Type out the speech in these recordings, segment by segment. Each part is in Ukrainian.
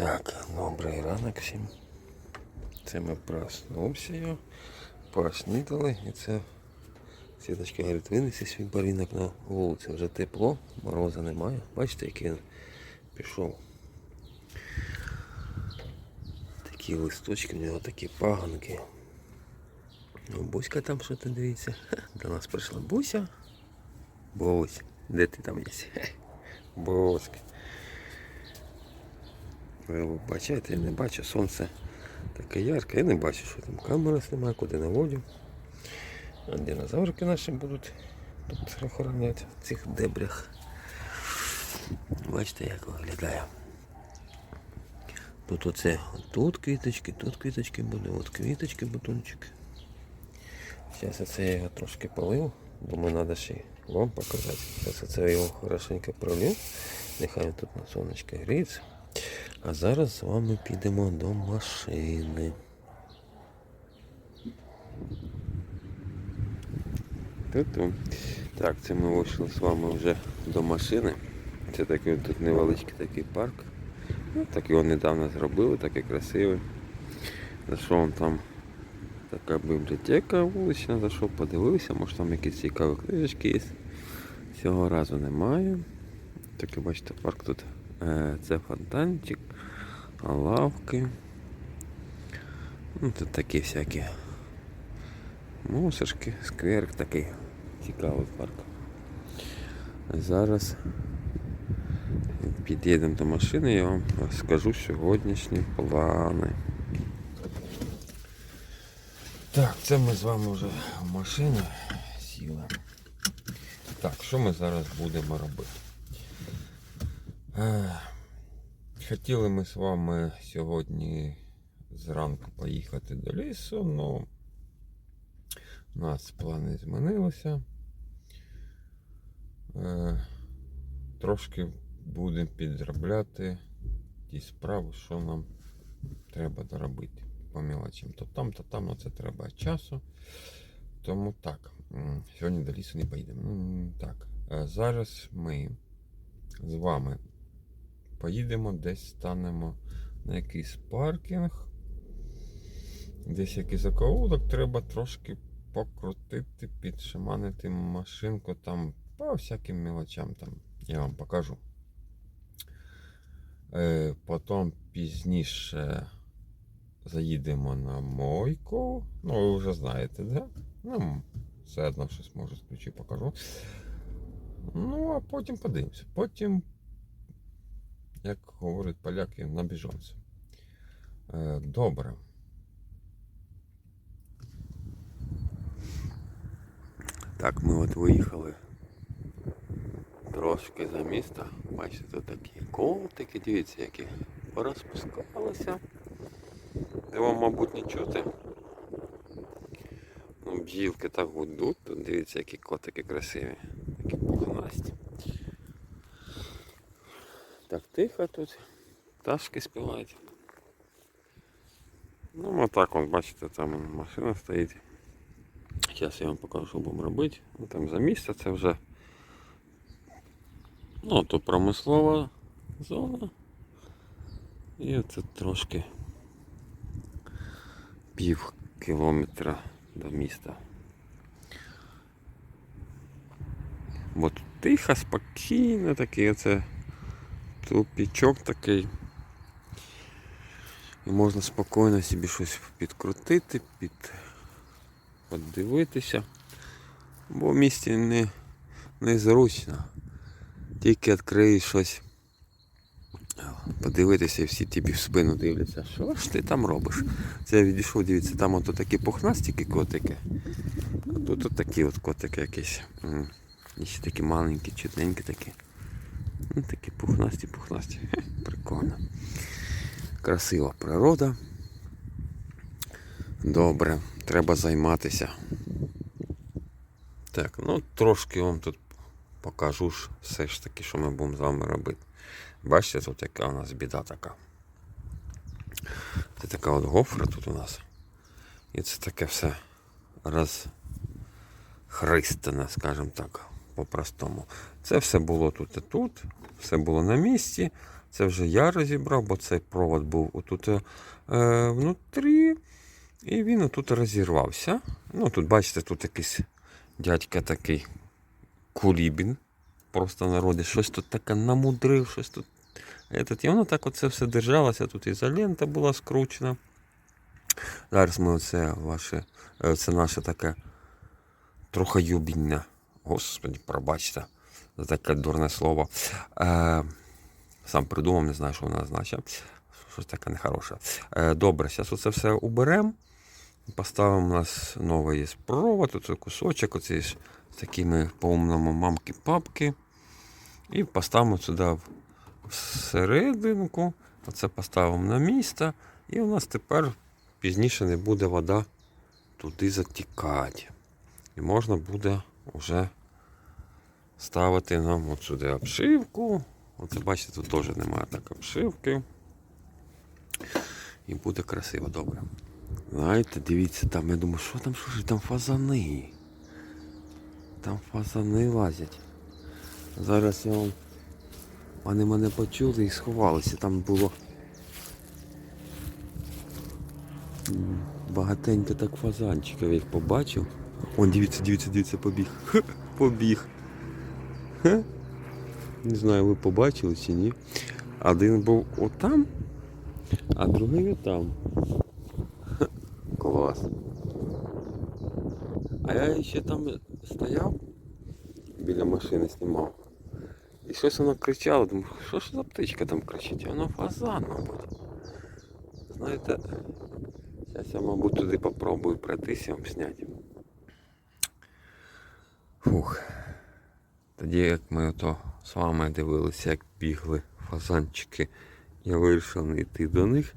Так, добрий ранок всім. Це ми проснувся його, поснідали і це Світочка говорить, винеси свій барінок на вулицю. Вже тепло, мороза немає. Бачите, який він пішов. Такі листочки, в нього такі паганки. Ну, Буська там що то дивіться. До нас прийшла Буся. Бусь, де ти там є? Буська. Ви бачите, я не бачу, сонце таке ярке, я не бачу, що там камера знімає, куди наводю. А динозаврики наші будуть тут охороняти в цих дебрях. Бачите, як виглядає. Тут оце, тут квіточки, тут квіточки буде, от квіточки, бутончик. Зараз оце я його трошки полив. Думаю, треба ще вам показати. Зараз оце я його хорошенько пролив. Нехай тут на сонечко гріється. А зараз з вами підемо до машини. Ту-ту. Так, це ми вийшли з вами вже до машини. Це такий тут невеличкий такий парк. Ну, так його недавно зробили, такий красивий. Зайшов там така бібліотека вулична, зайшов, подивився, може там якісь цікаві книжечки є. Цього разу немає. Такий бачите, парк тут. Е, Це фонтанчик, лавки. Ну, тут такі всякі мусорки, скверик такий цікавий парк. Зараз під'їдемо до машини, я вам скажу сьогоднішні плани. Так, це ми з вами вже в машині сіли. Так, що ми зараз будемо робити? Хотіли ми з вами сьогодні зранку поїхати до лісу, але у нас плани змінилися. Е, Трошки будемо підробляти ті справи, що нам треба доробити по мелочам. То там, то там, це треба часу. Тому так, сьогодні до лісу не поїдемо. Ну, так, е, зараз ми з вами поїдемо, десь станемо на якийсь паркінг. Десь якийсь закоулок, треба трошки покрутити, підшаманити машинку там по всяким мелочам там. Я вам покажу. Е, потім пізніше заїдемо на мойку. Ну, ви вже знаєте, да? Ну, все одно щось може включу, покажу. Ну, а потім подивимося. Потім, як говорять поляки, на біжонці. Е, добре. Так, ми от виїхали трошки за місто. Бачите, тут такі колтики, дивіться, які порозпускалися. Його, мабуть, не чути. Ну, бджілки так гудуть, тут дивіться, які котики красиві, такі пухнасті. Так тихо тут, пташки співають. Ну, отак, от, бачите, там машина стоїть. Зараз я вам покажу, що будемо робити. Ну, там за місце це вже ну, то промислова зона. І це трошки пів кілометра до міста. От тихо, спокійно такий оце Тупічок такий. І можна спокійно собі щось підкрутити, під... подивитися. Бо в місті не, незручно. Тільки відкриєш щось. Подивитися і всі тобі в спину дивляться. Що ж ти там робиш? Це я відійшов, дивіться, там от такі пухнастики котики. А тут от такі от котики якісь. І ще такі маленькі, чутненькі такі. Ну, такі пухнасті, пухнасті. Прикольно. Красива природа. Добре, треба займатися. Так, ну трошки вам тут покажу ж все ж таки, що ми будемо з вами робити. Бачите, тут яка у нас біда така. Це така от гофра тут у нас. І це таке все розхристане, скажімо так, по-простому. Це все було тут і тут, все було на місці, Це вже я розібрав, бо цей провод був отут е, внутрі. І він отут розірвався. Ну, тут, бачите, тут якийсь дядька такий кулібін. Просто народі. Щось тут таке намудрив, щось тут. Этот, і воно так оце все держалося. Тут ізолента була скручена. Зараз ми оце ваше, е, це наше таке трохоюбіння. Господи, пробачте таке дурне слово. Е, сам придумав, не знаю, що воно означає. Щось таке нехороше. Е, добре, зараз оце все уберемо. Поставимо у нас новий провод, оцей кусочок, оцей з такими по-умному мамки-папки. І поставимо сюди всерединку. Оце поставимо на місце. І у нас тепер пізніше не буде вода туди затікати. І можна буде вже ставити нам от сюди обшивку. Оце бачите, тут теж немає так обшивки. І буде красиво, добре. Знаєте, дивіться, там, я думаю, що там, що там фазани. Там фазани лазять. Зараз я вам. Вони мене почули і сховалися. Там було багатенько так фазанчиків, я їх побачив. Он, дивіться, дивіться, дивіться, побіг. Побіг. Не знаю, ви побачили чи ні. Один був отам, а другий отам. Ха, Клас. А я ще там стояв біля машини знімав. І щось воно кричало, думаю, що ж за птичка там кричить? Воно фазан, мабуть. Знаєте, зараз я, мабуть, туди попробую пройтися вам зняти. Фух. Тоді як ми ото з вами дивилися, як бігли фазанчики, я вирішив не йти до них,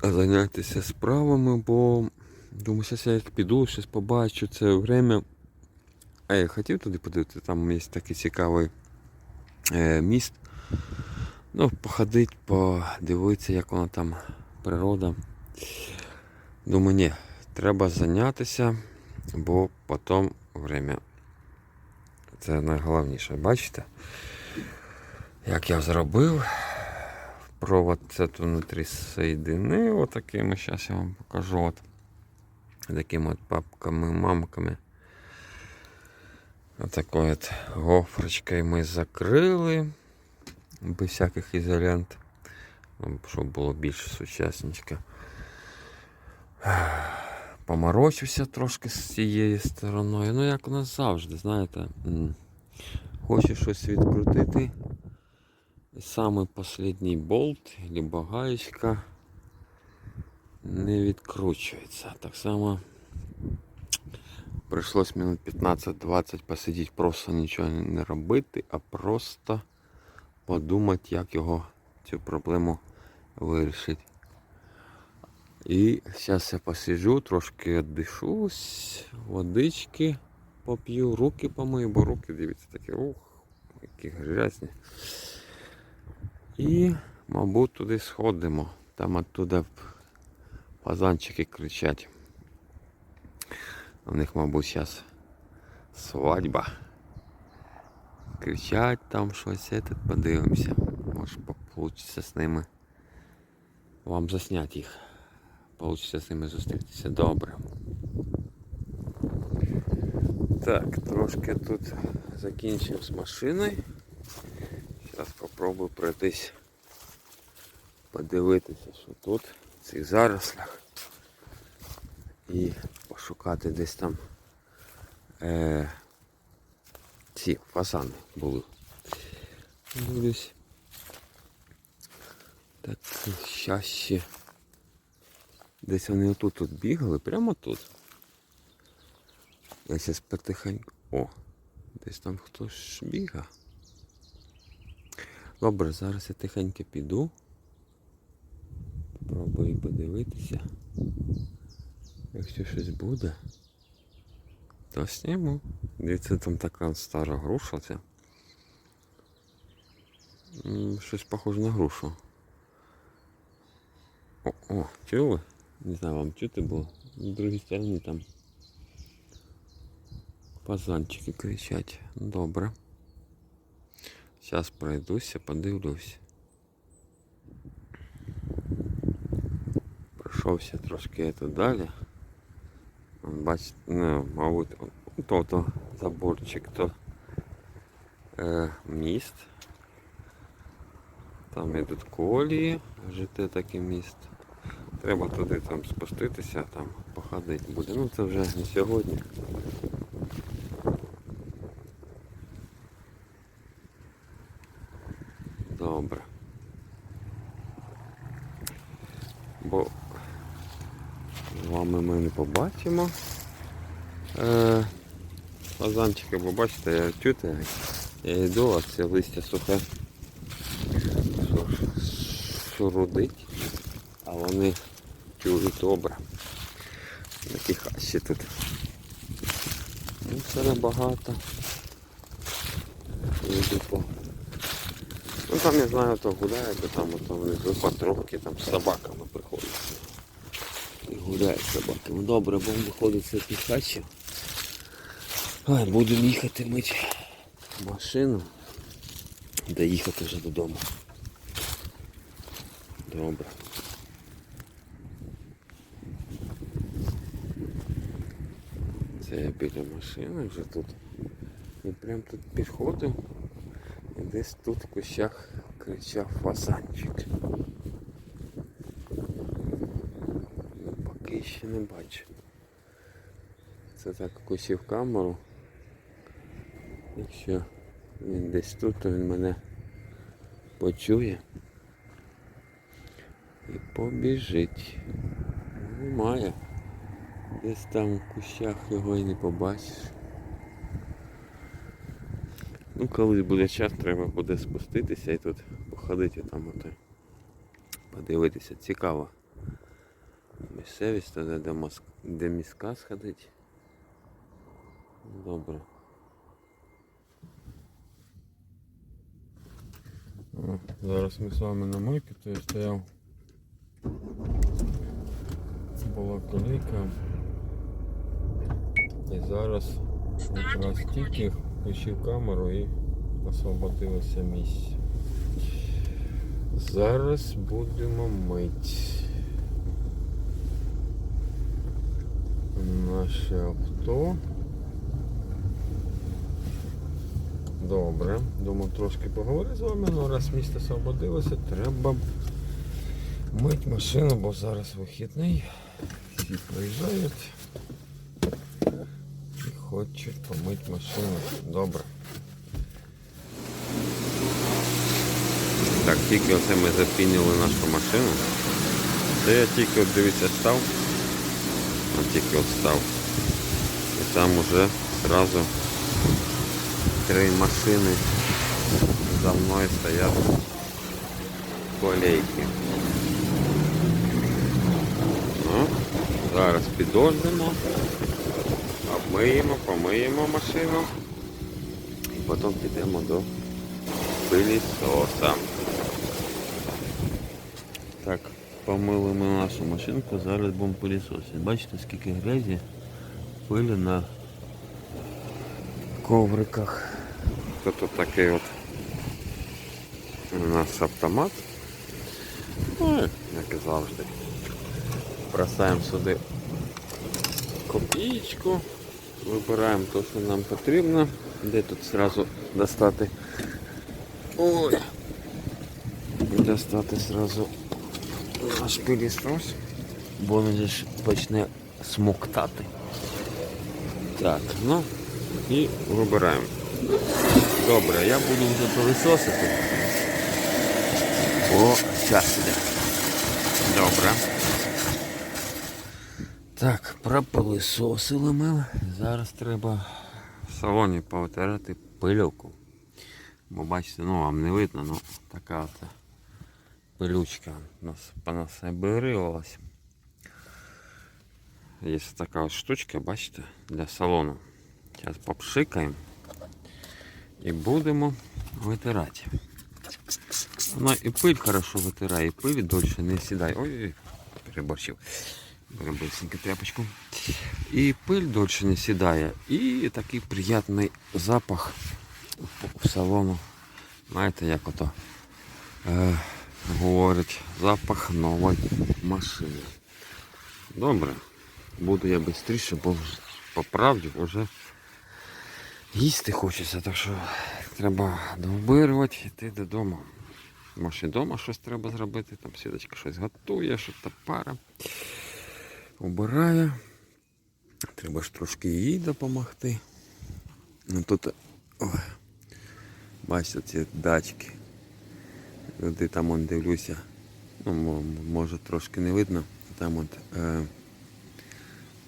а зайнятися справами, бо думаю, зараз я як піду, щось побачу, це время. А я хотів туди подивитися, там є такий цікавий е, міст. Ну, походити, подивитися, як воно там природа. Думаю, ні, треба зайнятися, бо потім время. Це найголовніше. Бачите? Як я зробив. Провод це тут внутрі соєдинив. Отакими, зараз я вам покажу. От. Такими от папками, мамками. Отакою от гофрочкою ми закрили. Без всяких ізолент. ну, Щоб було більше сучасничка. Поморочився трошки з цієї стороною. Ну, як у нас завжди, знаєте. Хочеш щось відкрутити. І Самий останній болт, або гаєчка не відкручується. Так само прийшлось минут 15-20 посидіти, просто нічого не робити, а просто подумати, як його цю проблему вирішити. І зараз я посиджу, трошки віддишусь, водички поп'ю, руки помию, бо руки, дивіться, такі, ух, які грязні. І, мабуть, туди сходимо. Там оттуда пазанчики кричать. У них, мабуть, зараз свадьба. Кричать там щось, этот, подивимося. Може вийде з ними вам засняти їх. Получиться з ними зустрітися. Добре. Так, трошки тут закінчив з машиною. Зараз спробую пройтись, подивитися, що тут, в цих зарослях. І пошукати десь там е, ці фасани були. Дивлюсь. Так, щас ще. Десь вони отут тут бігали, прямо тут. Я зараз потихеньку. О, десь там хтось біга. Добре, зараз я тихенько піду. Пробую подивитися. Якщо щось буде, то зніму. Дивіться, там така стара груша ця. Щось похоже на грушу. О, о, чули? Не знаю, вам чути було. На другій стороні там Пазанчики кричать. Добре. Зараз пройдуся, подивлюсь. Пройшовся трошки тут далі. Вон, Бачите, ну, мабуть, то, то заборчик, то е, міст. Там ідуть колії, жити такий міст. Треба туди там спуститися, там походити буде. Ну це вже не сьогодні. Добре. Бо з вами ми не побачимо. Е, фазанчики, бо бачите, я чути, я йду, а це листя сухе шур- шурудить, а вони чують добре. Такі хащі тут. Ну, все небагато. По Ну там я знаю, то гуляють, то там ото внизу патровки, там з собаками приходять. І гуляють з собаками. Добре, виходити з цих хачів. Ой, будемо їхати мити машину. Де їхати вже додому. Добре. Це я біля машини вже тут. І прям тут підходив. І десь тут в кущах кричав фазанчик. Ну, Поки ще не бачу. Це так включив камеру. Якщо він десь тут, то він мене почує і побіжить. Немає. Десь там в кущах його і не побачиш. Ну, колись буде час, треба буде спуститися і тут походити там ото. Подивитися. Цікаво. Місцевість туди, де, моск... де міска сходить. Добре. Зараз ми з вами на мойці, то я стояв. Була колійка. І зараз якраз тільки включив камеру і освободилося місце. Зараз будемо мити наше авто. Добре, думаю трошки поговорити з вами, але раз місто освободилося, треба мити машину, бо зараз вихідний. Всі приїжджають і хочуть помити машину. Добре. Так, тільки оце ми запінили нашу машину. Це я тільки от дивіться став. От тільки от став. І там уже одразу три машини за мною стоять колейки. Ну, зараз підождемо, обмиємо, помиємо машину і потім підемо до пилісоса. Так, помили ми нашу машинку, зараз будемо пилісосити. Бачите, скільки грязі, пилі на ковриках. Тут такий от у нас автомат. Ну, як і завжди. Бросаємо сюди копієчку, вибираємо те, що нам потрібно. Де тут зразу достати. Ой. Достати зразу наш пилісос, бо він ж почне смоктати. Так, ну і вибираємо. Добре, я буду вже пилисосити. О, час іде. Добре. Так, пропилисосили ми. Зараз треба в салоні повитирати пилюку. Бо бачите, ну вам не видно, ну така от пилючка у нас понасобирилась. Є така от штучка, бачите, для салону. Зараз попшикаємо і будемо витирати. Вона і пиль хорошо витирає, і пиль дольше не сідає. Ой-ой, переборщив. Беремо быстренько тряпочку. І пиль дольше не сідає. І такий приятний запах в салону Знаєте, як ото е, говорять, запах нової машини. Добре. Буду я швидше, бо по правді вже їсти хочеться, так що треба довбирувати, йти додому. Може і вдома щось треба зробити, там сідочка щось готує, що то пара. Убирає. Треба ж трошки їй допомогти. Ну тут, ой, бачите, ці дачки. Люди там он дивлюся. Ну, може трошки не видно. Там от е,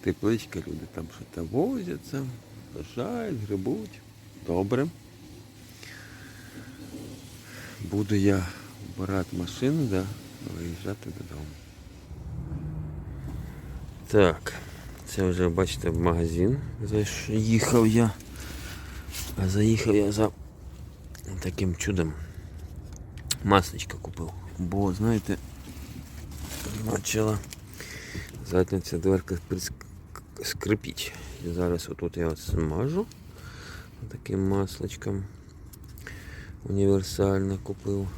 тепличка, люди там щось возяться, сажають, грибуть. Добре. Буду я вбирати машину, да, виїжджати додому. Так, це вже бачите в магазин. Заїхав я. А заїхав я за таким чудом. Масличко купив. Бо, знаєте, почала задня ця дверка скрипіть. Зараз отут я смажу таким масличком. Універсально купив.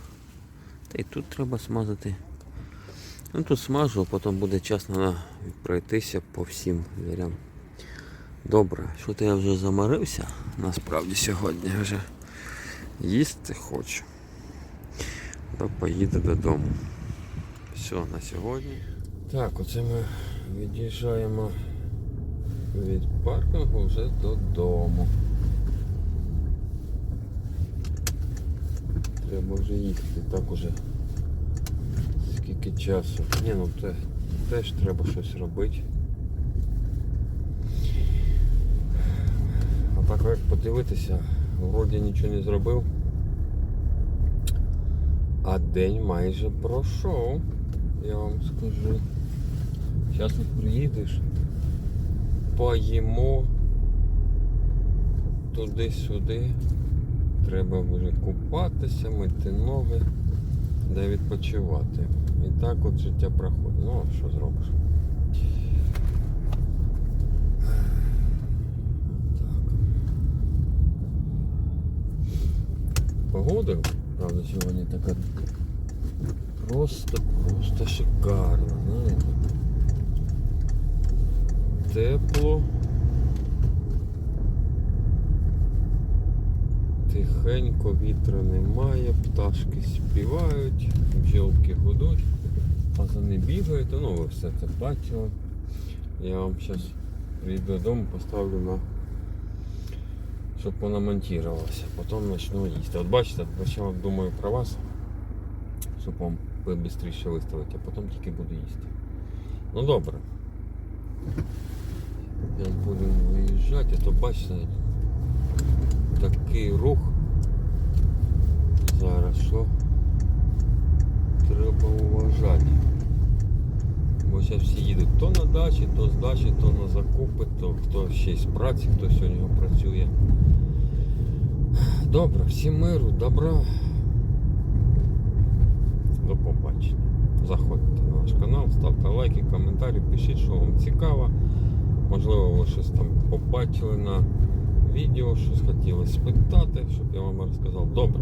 Та й тут треба смазати. Ну тут смажу, потім буде час на пройтися по всім дверям. Добре, що то я вже заморився, насправді сьогодні вже їсти хочу. То поїду додому. Все на сьогодні. Так, оце ми від'їжджаємо від паркінгу вже додому. Треба вже їхати, так уже скільки часу. Ні, ну те, теж треба щось робити. А так як подивитися, вроді нічого не зробив. А день майже пройшов, я вам скажу. Зараз приїдеш, поїмо туди-сюди. Треба вже купатися, мити ноги, де відпочивати. І так от життя проходить. Ну, що зробиш? Погода, правда, сьогодні така просто, просто шикарна, знаєте. Тепло. Тихенько, вітру немає, пташки співають, бджілки гудуть, пазани бігають, ну ви все це бачили. Я вам зараз прийду додому, поставлю на щоб вона монтувалася, потім почну їсти. От бачите, спочатку думаю про вас, щоб вам швидше виставити, а потім тільки буду їсти. Ну добре. Зараз будемо виїжджати, а то бачите, такий рух зараз, що треба уважати. Бо зараз всі їдуть то на дачі, то з дачі, то на закупи, то хто ще з праці, хто сьогодні працює. Добре, всім миру, добра. До побачення. Заходьте на наш канал, ставте лайки, коментарі, пишіть, що вам цікаво. Можливо, ви щось там побачили на відео, щось хотіли спитати, щоб я вам розказав. Добре.